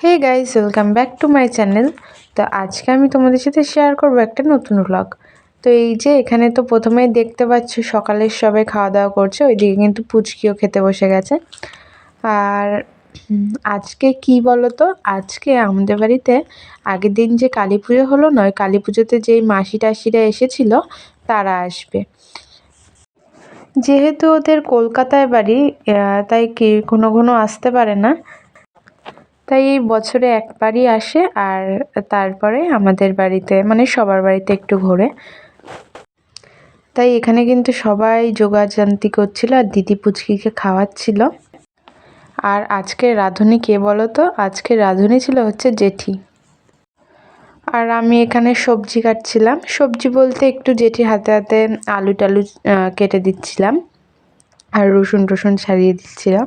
Hey guys welcome back to my channel তো আজকে আমি তোমাদের সাথে শেয়ার করব একটা নতুন ব্লগ তো এই যে এখানে তো প্রথমেই দেখতে পাচ্ছ সকালের সবাই খাওয়া দাওয়া করছে, ওইদিকে কিন্তু পুচকিও খেতে বসে গেছে। আর আজকে কি বলো তো আজকে আমাদের বাড়িতে আগের দিন যে কালী পুজো হলো নয়, কালী পুজোতে যেই মাসি টাসিরা এসেছিল, তারা আসবে। যেহেতু ওদের কলকাতায় বাড়ি তাই কি কোনো কোনো আসতে পারে না তাই এই বছরে একবারই আসে আর তারপরে আমাদের বাড়িতে মানে সবার বাড়িতে একটু ঘোরে। তাই এখানে কিন্তু সবাই যোগাযান্তি করছিল আর দিদি পুচকিকে খাওয়াচ্ছিল। আর আজকে রাঁধুনি কে বলো তো আজকে রাঁধুনি ছিল হচ্ছে জেঠি। আর আমি এখানে সবজি কাটছিলাম। সবজি বলতে একটু জেঠি হাতে হাতে আলু টালু কেটে দিচ্ছিলাম। আর রসুন টসুন ছাড়িয়ে দিচ্ছিলাম।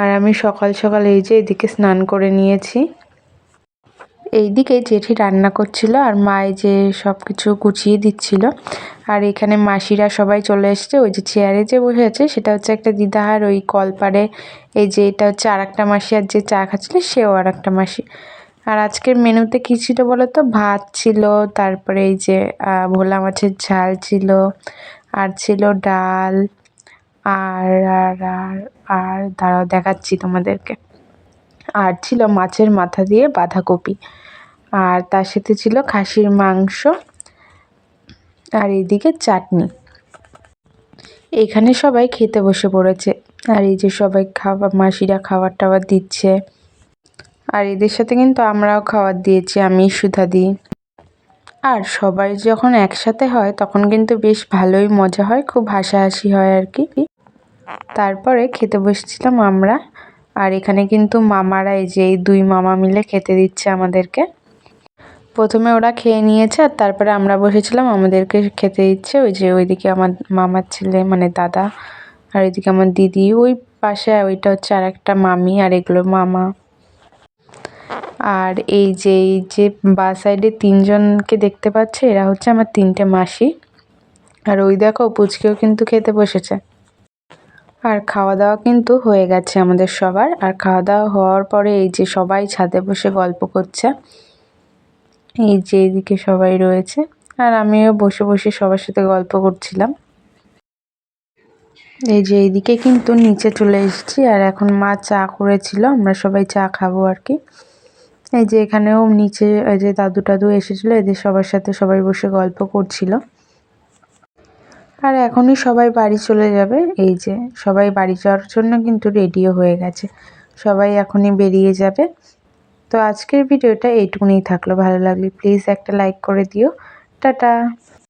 আর আমি সকাল সকাল এই যে এদিকে স্নান করে নিয়েছি। এইদিকে জেঠি রান্না করছিল আর মায়ে যে সব কিছু গুছিয়ে দিচ্ছিল। আর এখানে মাসিরা সবাই চলে এসছে। ওই যে চেয়ারে যে বসে আছে, সেটা হচ্ছে একটা দিদাহার ওই কলপারে এই যে এটা হচ্ছে আর একটা মাসি আর যে চা খাচ্ছিল, সেও আর একটা মাসি। আর আজকের মেনুতে কী ছিল বলো তো ভাত ছিল, তারপরে এই যে ভোলা মাছের ঝাল ছিল, আর ছিল ডাল। আর আর আর আর, দাঁড়াও দেখাচ্ছি তোমাদেরকে। আর ছিল মাছের মাথা দিয়ে বাঁধাকপি। আর তার সাথে ছিল খাসির মাংস। আর এইদিকে চাটনি। এখানে সবাই খেতে বসে পড়েছে। আর এই যে সবাই খাবার মাসিরা খাবার টাবার দিচ্ছে। আর এদের সাথে কিন্তু আমরাও খাবার দিয়েছি, আমি সুধা দিই আর সবাই যখন একসাথে হয়, তখন কিন্তু বেশ ভালোই মজা হয়, খুব হাসাহাসি হয় আর কি। তারপরে খেতে বসেছিলাম আমরা, আর এখানে কিন্তু মামারা এই যে এই দুই মামা মিলে খেতে দিচ্ছে আমাদেরকে। প্রথমে ওরা খেয়ে নিয়েছে আর তারপরে আমরা বসেছিলাম, আমাদেরকে খেতে দিচ্ছে। ওই যে ওইদিকে আমার মামার ছেলে মানে দাদা, আর ওইদিকে আমার দিদি, ওই পাশে ওইটা হচ্ছে আর একটা মামি আর এগুলো মামা। আর এই যে এই যে বা সাইডে তিনজনকে দেখতে পাচ্ছে, এরা হচ্ছে আমার তিনটে মাসি। আর ওই দেখো, পুচকেও কিন্তু খেতে বসেছে। আর খাওয়া দাওয়া কিন্তু হয়ে গেছে আমাদের সবার। আর খাওয়া দাওয়া হওয়ার পরে এই যে সবাই ছাদে বসে গল্প করছে, এই যে এইদিকে সবাই রয়েছে। আর আমিও বসে বসে সবার সাথে গল্প করছিলাম। এই যে এইদিকে কিন্তু নিচে চলে এসেছি আর এখন মা চা করেছিল, আমরা সবাই চা খাব আর কি। এই যে এখানেও নিচে এই যে দাদু টাদু এসেছিল, এদের সবার সাথে সবাই বসে গল্প করছিল। আর এখনই সবাই বাড়ি চলে যাবে। এই যে সবাই বাড়ি যাওয়ার জন্য কিন্তু রেডিও হয়ে গেছে। সবাই এখনই বেরিয়ে যাবে। তো আজকের ভিডিওটা এইটুকুনি থাকল। ভালো লাগলে প্লিজ একটা লাইক করে দিও। টাটা।